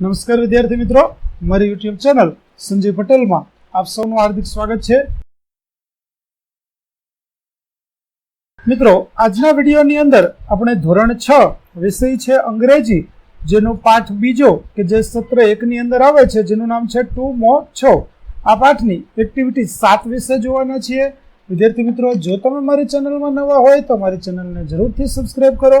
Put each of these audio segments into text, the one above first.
નમસ્કાર વિદ્યાર્થી મિત્રો, મારી યુટ્યુબ ચેનલ સંજય પટેલમાં આપ સૌનું હાર્દિક સ્વાગત છે. મિત્રો, આજના વિડીયોની અંદર આપણે ધોરણ છ વિષય છે અંગ્રેજી, જેનો પાઠ બીજો કે જે સત્ર એકની અંદર આવે છે, જેનું નામ છે ટુ મો છ. આ પાઠની એક્ટિવિટી સાત વિશે જોવાના છીએ. વિદ્યાર્થી મિત્રો, જો તમે મારી ચેનલમાં નવા હોય તો મારી ચેનલને જરૂરથી સબસ્ક્રાઇબ કરો.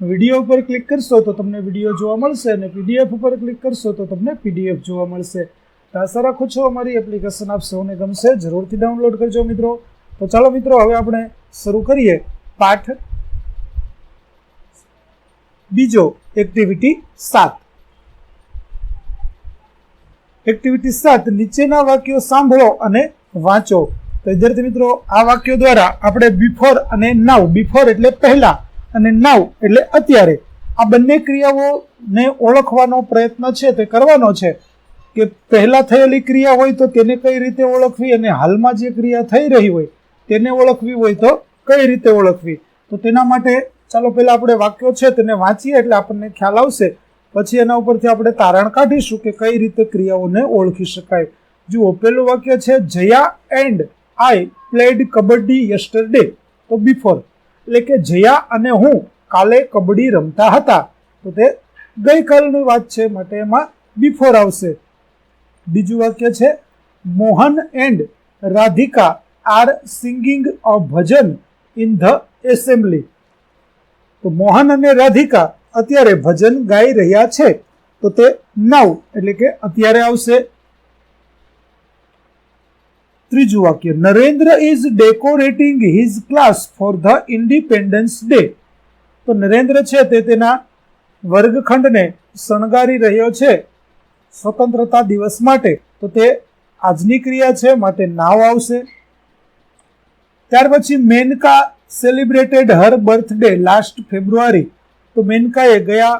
વીડિયો ઉપર ક્લિક કરશો તો તમને વીડિયો જોવા મળશે અને પીડીએફ ઉપર ક્લિક કરશો તો તમને પીડીએફ જોવા મળશે. તો આશા રાખું છું અમારી એપ્લિકેશન આપ સૌને ગમશે. જરૂરથી ડાઉનલોડ કરજો મિત્રો. તો ચાલો મિત્રો, હવે આપણે શરૂ કરીએ. પાઠ. બીજો એક્ટિવિટી સાત. એક્ટિવિટી સાત, નીચેના વાક્યો સાંભળો અને વાંચો. તો વિદ્યાર્થી મિત્રો, આ વાક્યો દ્વારા આપણે બિફોર અને નાવ બિફોર એટલે પહેલા અને નાવ એટલે અત્યારે. આ બંને ક્રિયાઓને ઓળખવાનો પ્રયત્ન છે, તે કરવાનો છે કે પહેલાં થયેલી ક્રિયા હોય તો તેને કઈ રીતે ઓળખવી અને હાલમાં જે ક્રિયા થઈ રહી હોય તેને ઓળખવી હોય તો કઈ રીતે ઓળખવી? તો તેના માટે ચાલો પહેલાં આપણે વાક્યો છે તેને વાંચીએ એટલે આપણને ખ્યાલ આવશે. પછી એના ઉપરથી આપણે તારણ કાઢીશું કે કઈ રીતે ક્રિયાઓને ઓળખી શકાય. જુઓ, પહેલું વાક્ય છે, Jaya and I played kabaddi yesterday. તો બિફોર એટલે કે જયા અને હું કાલે કબડ્ડી રમતા હતા. તો તે ગઈકાલની વાત છે, માટે એમાં બિફોર આવશે. બીજું વાક્ય છે, Mohan and Radhika are singing a bhajan in the assembly તો મોહન અને રાધિકા અત્યારે ભજન ગાઈ રહ્યા છે. તો તે નાવ, એટલે કે અત્યારે આવશે ત્રીજું વાક્ય, Narendra is decorating his class for the independence day તો નરેન્દ્ર છે તે તેના વર્ગખંડને શણગારી રહ્યો છે સ્વતંત્રતા દિવસ માટે. તો તે આજની ક્રિયા છે, માટે નાવ આવશે. ત્યાર પછી Menka celebrated her birthday last February તો મેનકાએ ગયા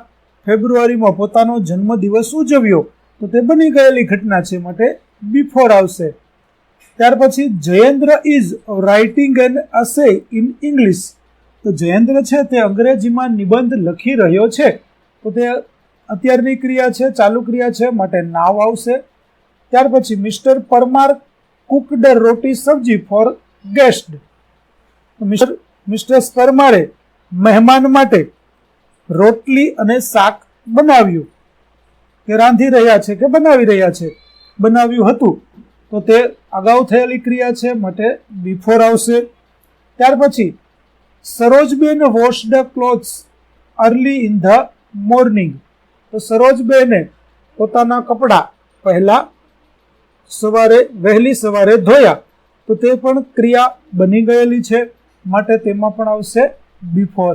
ફેબ્રુઆરીમાં પોતાનો જન્મદિવસ ઉજવ્યો. તો તે બની ગયેલી ઘટના છે, માટે બિફોર આવશે. ત્યાર પછી Jayendra is writing an essay in English તો જયેન્દ્ર છે તે અંગ્રેજીમાં નિબંધ લખી રહ્યો છે. તો તે અત્યારની ક્રિયા છે, ચાલુ ક્રિયા છે, માટે નાવ આવશે. ત્યાર પછી mister Parmar cooked roti sabzi for guest mister mister પરમારે મહેમાન માટે રોટલી અને શાક બનાવ્યું. કે રાંધી રહ્યા છે કે બનાવી રહ્યા છે? બનાવ્યું હતું. તો તે અગાઉ થયેલી ક્રિયા છે, માટે બિફોર આવશે. ત્યાર પછી, Sarojben wash the clothes early in the morning તો સરોજબેને પોતાના કપડાં પહેલા સવારે, વહેલી સવારે ધોયા. તો તે પણ ક્રિયા બની ગયેલી છે, માટે તેમાં પણ આવશે બિફોર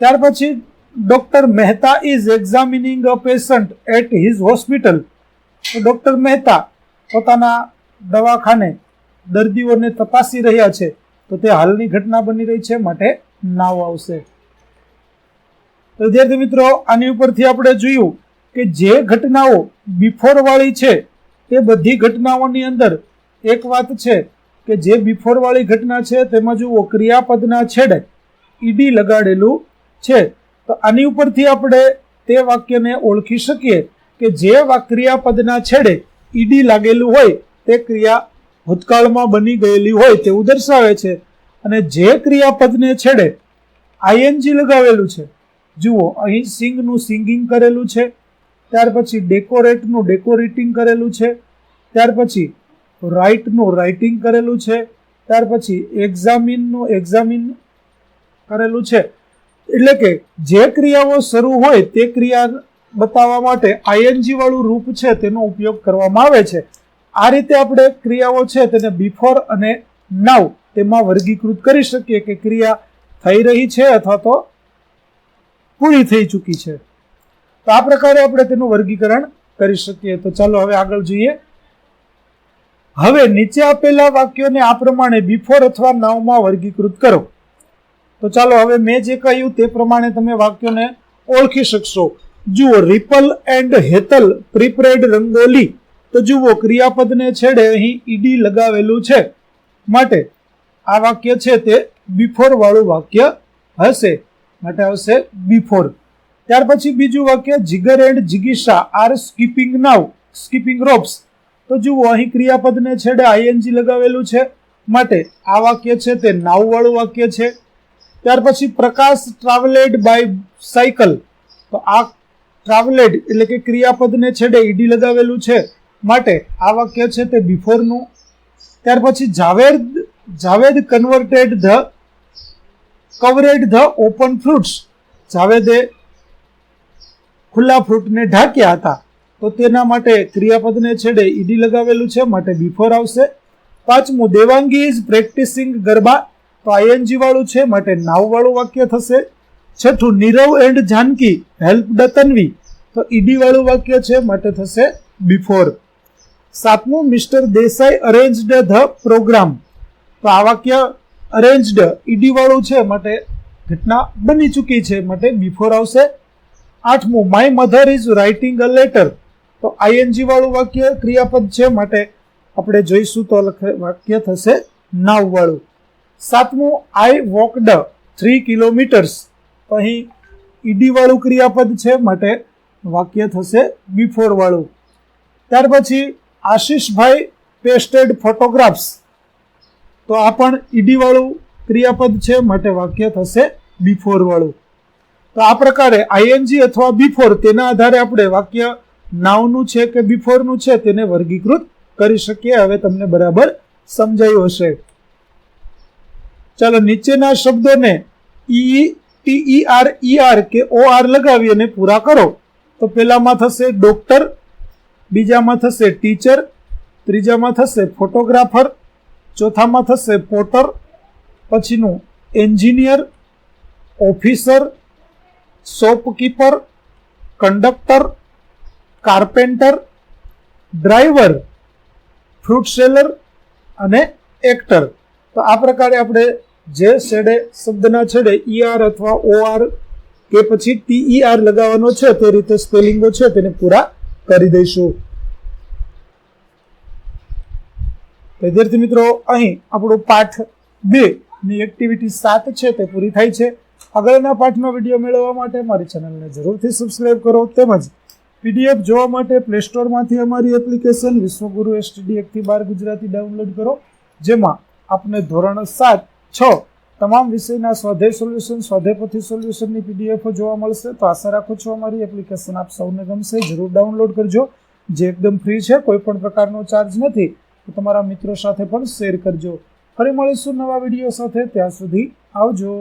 ત્યાર પછી, doctor Mehta is examining a patient at his hospital તો ડોક્ટર મહેતા પોતાના દવાખાને દર્દીઓને તપાસી રહ્યા છે, તો તે હાલની ઘટના બની રહી છે, માટે નાવ આવશે. તો વિદ્યાર્થી મિત્રો, આની ઉપરથી આપણે જોયું કે જે ઘટનાઓ બિફોર વાળી છે, તે બધી ઘટનાઓની અંદર એક વાત છે કે જે બિફોર વાળી ઘટના છે, તેમાં જુઓ, ક્રિયાપદના છેડે ઈડી લગાડેલું છે. તો આની ઉપરથી આપણે તે વાક્યને ઓળખી શકીએ કે જે ક્રિયાપદના છેડે ઈડી લાગેલું હોય, તે ક્રિયા ભૂતકાળમાં બની ગયેલી હોય તેવું દર્શાવે છે. અને જે ક્રિયાપદને છેડે આઈએનજી લગાવેલું છે. જુઓ, અહીં સિંગનું સિંગિંગ કરેલું છે, ત્યાર પછી ડેકોરેટનું ડેકોરેટિંગ કરેલું છે, ત્યાર પછી રાઇટનું રાઇટિંગ કરેલું છે, ત્યાર પછી એક્ઝામિનનું એક્ઝામિન કરેલું છે. એટલે કે જે ક્રિયાઓ શરૂ હોય તે ક્રિયા બતાવવા માટે આઈએનજી વાળું રૂપ છે તેનો ઉપયોગ કરવામાં આવે છે. આ રીતે આપણે ક્રિયાઓ છે તેને બિફોર અને નાવ તેમાં વર્ગીકૃત કરી શકીએ કે ક્રિયા થઈ રહી છે અથવા તો પૂરી થઈ ચૂકી છે. તો આ પ્રકારે આપણે તેનું વર્ગીકરણ કરી શકીએ. તો ચાલો હવે આગળ જોઈએ. હવે નીચે આપેલા વાક્યોને આ પ્રમાણે બિફોર અથવા નાવમાં વર્ગીકૃત કરો. તો ચાલો હવે મેં જે કહ્યું તે પ્રમાણે તમે વાક્યોને ઓળખી શકશો. જુઓ, રિપલ એન્ડ હેતલ પ્રિપરેડ રંગોલી. તો જુઓ, ક્રિયાપદને છેડે અહીં ઈડી લગાવેલું છે. માટે આ વાક્ય છે તે બિફોર વાળું વાક્ય હશે. માટે આવશે બિફોર ત્યાર પછી બીજું વાક્ય, Jigar and જિગીશા are skipping now skipping ropes. તો જુઓ, અહીં ક્રિયાપદને છેડે આઈએનજી લગાવેલું છે. માટે આ વાક્ય છે તે નાવ વાળું વાક્ય છે. ત્યાર પછી પ્રકાશ ટ્રાવેલેડ બાય સાયકલ તો આ ટ્રાવેલેડ એટલે કે ક્રિયાપદને છેડે ઈડી લગાવેલું છે માટે આ વાક્ય છે તે બિફોરનું ત્યાર પછી Javed Javed converted the covered the open fruits જાવેદે ખુલ્લા ફ્રૂટને ઢાંક્યા હતા. તો તેના માટે ક્રિયાપદને છેડે ઈડી લગાવેલું છે માટે બિફોર આવશે. પાંચમું, દેવાંગી ઇઝ પ્રેક્ટિસિંગ ગરબા. તો આઈએનજી વાળું છે, માટે નાવ વાળું વાક્ય થશે. છઠ્ઠું, નીરવ એન્ડ જાનકી, હેલ્પ ડ તન્વી. તો ઈડી વાળું વાક્ય છે, માટે થશે બિફોર સાતમું, mister Desai arranged the programme. તો આ વાક્ય અરેન્જડ ઈડી વાળું છે, માટે ઘટના બની ચૂકી છે, માટે બિફોર આવશે. આઠમું my mother is writing a letter તો આઈએનજી વાળું વાક્ય ક્રિયાપદ છે, માટે આપણે જોઈશું તો લખે- વાક્ય થશે નાવ વાળું સાતમું આઈ વોકડ થ્રી કિલોમીટર્સ તો અહીં ઈડી વાળું ક્રિયાપદ છે માટે વાક્ય થશે બિફોર વાળું. ત્યાર પછી આશીષભાઈ પેસ્ટેડ ફોટોગ્રાફ્સ તો આ પણ ઈડી વાળું ક્રિયાપદ છે માટે વાક્ય થશે બિફોર વાળું. તો આ પ્રકારે આઈએનજી અથવા બિફોર તેના આધારે આપણે વાક્ય નાવનું છે કે બિફોરનું છે તેને વર્ગીકૃત કરી શકીએ. હવે તમને બરાબર સમજાયું હશે. ચાલો નીચેના શબ્દોને E T R E R K O R લગાવી અને પૂરા કરો. તો પહેલામાં થશે ડોક્ટર, બીજામાં થશે ટીચર, ત્રીજામાં થશે ફોટોગ્રાફર, ચોથામાં થશે પોટર, પછીનું engineer, officer, shopkeeper, conductor, carpenter, driver, fruit seller અને એક્ટર. તો આ પ્રકારે આપણે જે છેડે શબ્દના છેડે ઈઆર અથવા ઓ આર કે પછી ટીઈ આર લગાવવાનો છે, તે રીતે સ્પેલિંગો છે, તેને પૂરા કરી દઈશું. વિદ્યાર્થી મિત્રો, અહીં આપણો પાઠ બે ની એક્ટિવિટી સાત છે, તે પૂરી થાય છે. આગળના પાઠનો વીડિયો મેળવવા માટે મારી ચેનલને જરૂરથી સબસ્ક્રાઇબ કરો, તેમજ પીડીએફ જોવા માટે પ્લે સ્ટોરમાંથી અમારી એપ્લિકેશન વિશ્વગુરુ એસટીડી એકથી બાર ગુજરાતી ડાઉનલોડ કરો, જેમાં આપને ધોરણ સાત છ. તમામ વિષયના સ્વાધ્યાય સોલ્યુશન સ્વાધ્યાયપોથી સોલ્યુશનની પીડીએફો જોવા મળશે. તો આશા રાખું છું અમારી એપ્લિકેશન આપ સૌને ગમશે. જરૂર ડાઉનલોડ કરજો. જે એકદમ ફ્રી છે, કોઈ પણ પ્રકારનો ચાર્જ નથી, તો તમારા મિત્રો સાથે પણ શેર કરજો. ફરી મળીશું નવા વીડિયો સાથે. ત્યાં સુધી આવજો.